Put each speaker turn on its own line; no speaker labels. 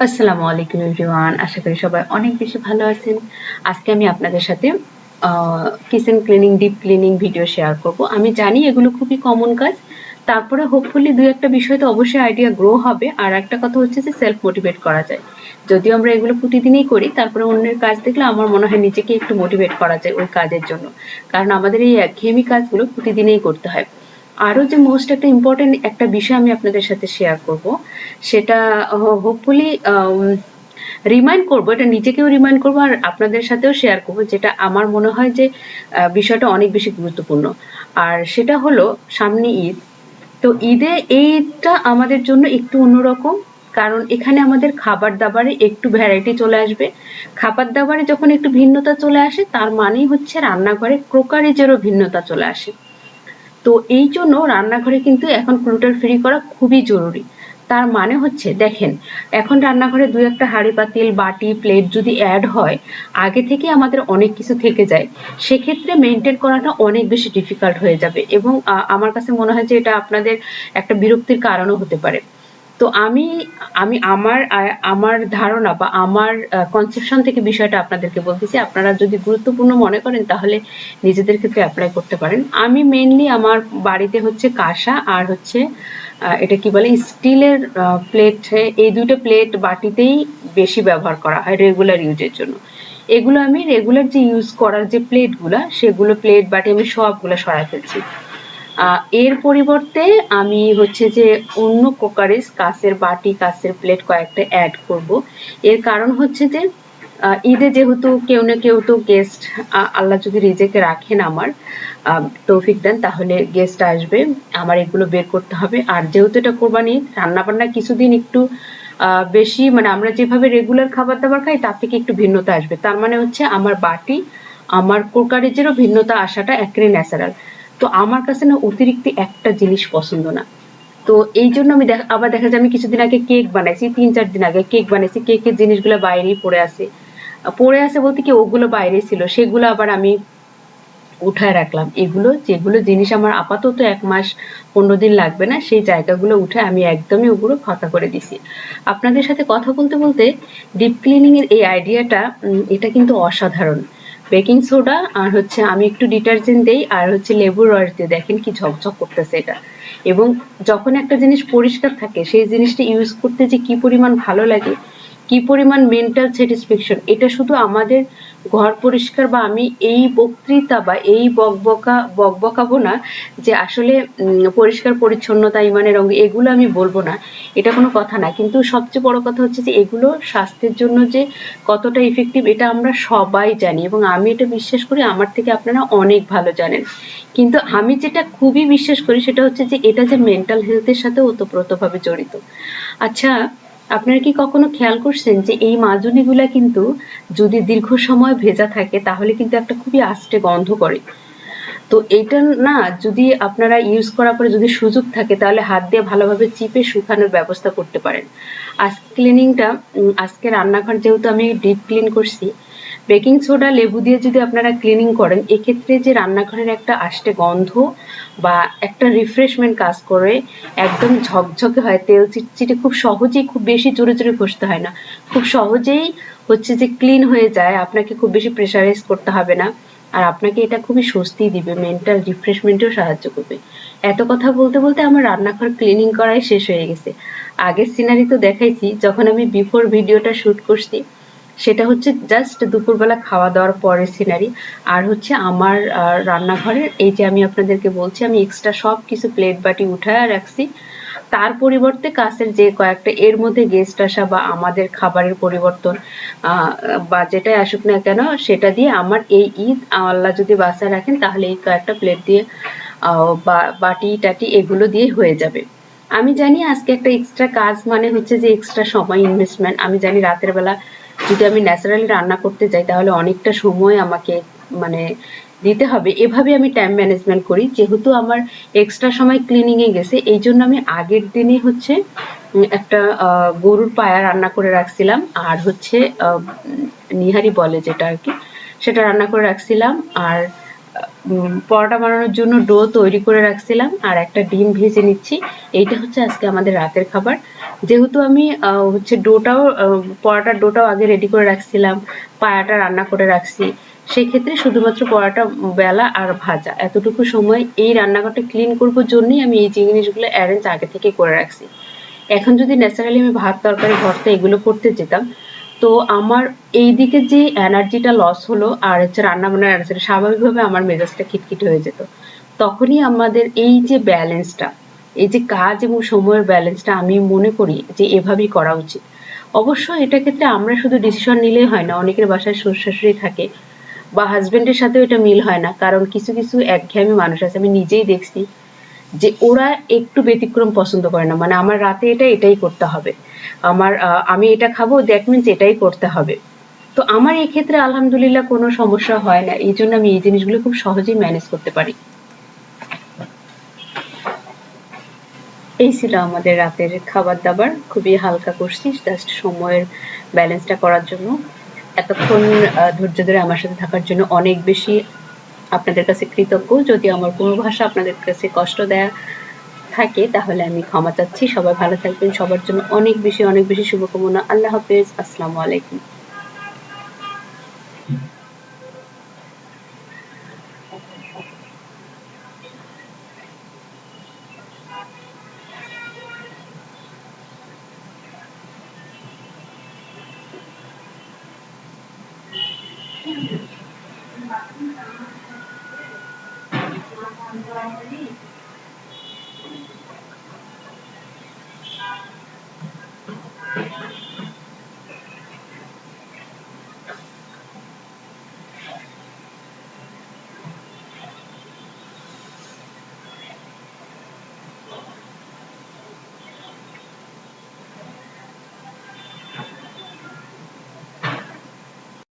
আসসালামু আলাইকুম এভরিওয়ান, আশা করি সবাই অনেক বেশি ভালো আছেন। আজকে আমি আপনাদের সাথে kitchen cleaning deep cleaning video share করব। আমি জানি এগুলো খুবই কমন কাজ, তারপরে হোপফুলি দুই একটা বিষয় তো অবশ্যই আইডিয়া গ্রো হবে। আর একটা কথা হচ্ছে যে সেলফ মোটিভেট করা যায়। যদিও আমরা এগুলো প্রতিদিনই করি, তারপরে অন্যের কাজ দেখলে আমার মনে হয় নিজেকে একটু মোটিভেট করা যায় ওই কাজের জন্য। কারণ আমাদের এই একঘেয়েমি কাজগুলো প্রতিদিনই করতে হয়। আরও যে মোস্ট একটা ইম্পর্টেন্ট একটা বিষয় আমি আপনাদের সাথে শেয়ার করব, সেটা হোপফুলি রিমাইন্ড করব, এটা নিজেকেও রিমাইন্ড করব আর আপনাদের সাথেও শেয়ার করব, যেটা আমার মনে হয় যে বিষয়টা অনেক বেশি গুরুত্বপূর্ণ। আর সেটা হলো, সামনে ঈদ। তো ঈদে এইটা আমাদের জন্য একটু অন্যরকম, কারণ এখানে আমাদের খাবার দাবারে একটু ভ্যারাইটি চলে আসবে। খাবার দাবারে যখন একটু ভিন্নতা চলে আসে, তার মানেই হচ্ছে রান্নাঘরে ক্রোকারেজেরও ভিন্নতা চলে আসে। তো এই জন্য রান্নাঘরে কিন্তু এখন ক্লুটার ফ্রি করা খুবই জরুরি। তার মানে হচ্ছে, দেখেন, এখন রান্নাঘরে দু একটা হাঁড়ি পাতিল, বাটি প্লেট যদি অ্যাড হয়, আগে থেকে আমাদের অনেক কিছু থেকে যায়। সেক্ষেত্রে মেনটেন করাটা অনেক বেশি ডিফিকাল্ট হয়ে যাবে এবং আমার কাছে মনে হয় যে এটা আপনাদের একটা বিরক্তির কারণও হতে পারে। তো আমি আমি আমার আমার ধারণা বা আমার কনসেপশন থেকে বিষয়টা আপনাদেরকে বলতেছি। আপনারা যদি গুরুত্বপূর্ণ মনে করেন, তাহলে নিজেদের ক্ষেত্রে অ্যাপ্লাই করতে পারেন। আমি মেনলি আমার বাড়িতে হচ্ছে কাঁসা আর হচ্ছে এটা কি বলে, স্টিলের প্লেট এই দুটো প্লেট বাটিতেই বেশি ব্যবহার করা হয় রেগুলার ইউজের জন্য। এগুলো আমি রেগুলার যে ইউজ করার যে প্লেটগুলো সেগুলো প্লেট বাটি আমি সবগুলো সরাই ফেলছি। এর পরিবর্তে আমি হচ্ছে যে অন্য কোকারেজ কাঁচের বাটি কাঁচের প্লেট কয়েকটা অ্যাড করব। এর কারণ হচ্ছে যে ঈদে যেহেতু কেউ না কেউ তো গেস্ট আল্লাহ যদি রিজেকে রাখেন আমার তৌফিক দেন, তাহলে গেস্ট আসবে। আমার এগুলো বের করতে হবে। আর যেহেতু এটা কোরবানি রান্না বান্না কিছুদিন একটু বেশি মানে আমরা যেভাবে রেগুলার খাবার দাবার খাই, তার থেকে একটু ভিন্নতা আসবে। তার মানে হচ্ছে আমার বাটি, আমার কোকারেজেরও ভিন্নতা আসাটা একেবারে ন্যাচারাল তো আমার কাছে না অতিরিক্ত একটা জিনিস পছন্দ না। তো এই জন্য আমি আবার দেখা যায় আমি কিছুদিন আগে কেক বানাইছি, তিন, চার দিন আগে কেক বানাইছি, কেকের জিনিসগুলো বাইরেই পড়ে আছে। পড়ে আছে বলতে কি ওগুলো বাইরে ছিল, সেগুলো আবার আমি উঠায় রাখলাম। এগুলো, যেগুলো জিনিস আমার আপাতত এক মাস, পনেরো দিন লাগবে না, সেই জায়গাগুলো উঠে আমি একদমই ওগুলো ফাঁকা করে দিছি। আপনাদের সাথে কথা বলতে বলতে ডিপ ক্লিনিং এর এই আইডিয়াটা এটা কিন্তু অসাধারণ। বেকিং সোডা আর হচ্ছে আমি একটু ডিটারজেন্ট দেই আর হচ্ছে লেবুর রস দিয়ে দেখেন কি ঝকঝক করতেছে এটা। এবং যখন একটা জিনিস পরিষ্কার থাকে, সেই জিনিসটা ইউজ করতে যে কি পরিমাণ ভালো লাগে, কি পরিমাণ মেন্টাল স্যাটিসফ্যাকশন এটা শুধু আমাদের ঘর পরিষ্কার বা আমি এই বক্তৃতা বা এই বকবকা, বকবকাবো না যে আসলে পরিষ্কার, পরিচ্ছন্নতা, ইমানের অঙ্গ, এগুলো আমি বলব না। এটা কোনো কথা না। কিন্তু সবচেয়ে বড় কথা হচ্ছে যে এগুলো স্বাস্থ্যের জন্য যে কতটা ইফেক্টিভ এটা আমরা সবাই জানি। এবং আমি এটা বিশ্বাস করি, আমার থেকে আপনারা অনেক ভালো জানেন। কিন্তু আমি যেটা খুবই বিশ্বাস করি, সেটা হচ্ছে যে এটা যে মেন্টাল হেলথের সাথে ওতপ্রোতভাবে জড়িত। আচ্ছা আপনারা কি কখনো খেয়াল করছেন যে এই মাজুনিগুলা কিন্তু যদি দীর্ঘ সময় ভেজা থাকে, তাহলে কিন্তু একটা খুবই আস্তে গন্ধ করে? তো এইটা না যদি আপনারা ইউজ করার পরে যদি সুযোগ থাকে, তাহলে হাত দিয়ে ভালোভাবে চিপে শুকানোর ব্যবস্থা করতে পারেন। আজকে ক্লিনিংটা আজকে রান্নাঘর যেহেতু আমি ডিপ ক্লিন করছি বেকিং সোডা লেবু দিয়ে যদি আপনারা ক্লিনিং করেন, এক্ষেত্রে যে রান্নাঘরের একটা আষ্টে গন্ধ বা একটা রিফ্রেশমেন্ট কাজ করে, একদম ঝকঝকে হয়, তেল চিটচিটে খুব সহজেই খুব বেশি জোরে জোরে ঘষতে হয় না। খুব সহজেই হচ্ছে যে ক্লিন হয়ে যায়, আপনাকে খুব বেশি প্রেশারাইজ করতে হবে না। আর আপনাকে এটা খুবই স্বস্তি দিবে মেন্টাল রিফ্রেশমেন্টেও সাহায্য করবে। এত কথা বলতে বলতে আমার রান্নাঘর ক্লিনিং করাই শেষ হয়ে গেছে। আগের সিনারি তো দেখাইছি, যখন আমি বিফোর ভিডিওটা শ্যুট করছি, সেটা হচ্ছে জাস্ট দুপুরবেলা খাওয়া দাওয়ার পরের সিনারি আর হচ্ছে আমার রান্নাঘরের, এই যে আমি আপনাদেরকে বলছি, আমি এক্সট্রা সব কিছু প্লেট বাটি উঠায় রাখছি। তার পরিবর্তে কাছের যে কয়েকটা, এর মধ্যে গেস্ট আসা বা আমাদের খাবারের পরিবর্তন বা যেটাই আসুক না কেন, সেটা দিয়ে আমার এই ঈদ আল্লাহ যদি বাসা রাখেন, তাহলে এই কয়েকটা প্লেট দিয়ে বাটি, টাটি এগুলো দিয়ে হয়ে যাবে। আমি জানি আজকে একটা এক্সট্রা কাজ মানে হচ্ছে যে এক্সট্রা সময় ইনভেস্টমেন্ট আমি জানি রাতের বেলা যদি আমি ন্যাচারালি রান্না করতে যাই, তাহলে অনেকটা সময় আমাকে মানে দিতে হবে। এভাবে আমি টাইম ম্যানেজমেন্ট করি। যেহেতু আমার এক্সট্রা সময় ক্লিনিংয়ে গেছে এই জন্য আমি আগের দিনে হচ্ছে একটা গরুর পায়া রান্না করে রাখছিলাম। আর হচ্ছে নিহারি বলে যেটা আর কি, সেটা রান্না করে রাখছিলাম। আর পরোটা বানানোর জন্য ডো তৈরি করে রাখছিলাম। আর একটা ডিম ভেজে নিচ্ছি। এইটা হচ্ছে আজকে আমাদের রাতের খাবার। যেহেতু আমি হচ্ছে ডোটাও পরোটার ডোটাও আগে রেডি করে রাখছিলাম, পায়াটা রান্না করে রাখছি। সেক্ষেত্রে শুধুমাত্র পরোটা, বেলা আর ভাজা। এতটুকু সময় এই রান্নাঘরটা ক্লিন করবার জন্যই আমি এই জিনিসগুলো অ্যারেঞ্জ আগে থেকে করে রাখছি। এখন যদি ন্যাচারালি আমি ভাত, তরকারি, ভর্তা এগুলো করতে যেতাম, তো আমার এই দিকে যে এনার্জিটা লস হলো আর হচ্ছে রান্না বান্নার স্বাভাবিকভাবে আমার মেজাজটা খিটখিটে হয়ে যেত। তখনই আমাদের এই যে ব্যালেন্সটা এই যে কাজ এবং সময়ের ব্যালেন্সটা আমি মনে করি যে এভাবেই করা উচিত। অবশ্য এটা ক্ষেত্রে আমরা শুধু ডিসিশন নিলেই হয় না, অনেকের বাসায় শ্বশুর শাশুড়ি থাকে বা হাজবেন্ডের সাথেও এটা মিল হয় না, কারণ কিছু কিছু একঘেয়েমি মানুষ আছে। আমি নিজেই দেখছি যে ওরা একটু ব্যতিক্রম পছন্দ করে না। মানে আমার রাতে এটা, এটাই করতে হবে। আমার আমি এটা খাব দ্যাট মিনস এটাই করতে হবে। তো আমার এই ক্ষেত্রে আলহামদুলিল্লাহ কোনো সমস্যা হয় না। এই জন্য আমি এই জিনিসগুলো খুব সহজেই ম্যানেজ করতে পারি। এই ছিল আমাদের রাতের খাবার দাবার খুবই হালকা করছি জাস্ট সময়ের ব্যালেন্সটা করার জন্য। এতক্ষণ ধৈর্য ধরে আমার সাথে থাকার জন্য অনেক বেশি আপনাদের কাছে কৃতজ্ঞ। যদি আমার কোনো ভাষা আপনাদের কাছে কষ্ট দেয়া থাকে, তাহলে আমি ক্ষমা চাচ্ছি। সবাই ভালো থাকবেন। সবার জন্য অনেক বেশি অনেক বেশি শুভকামনা। আল্লাহ হাফেজ। আসসালামু আলাইকুম। I'm glad to.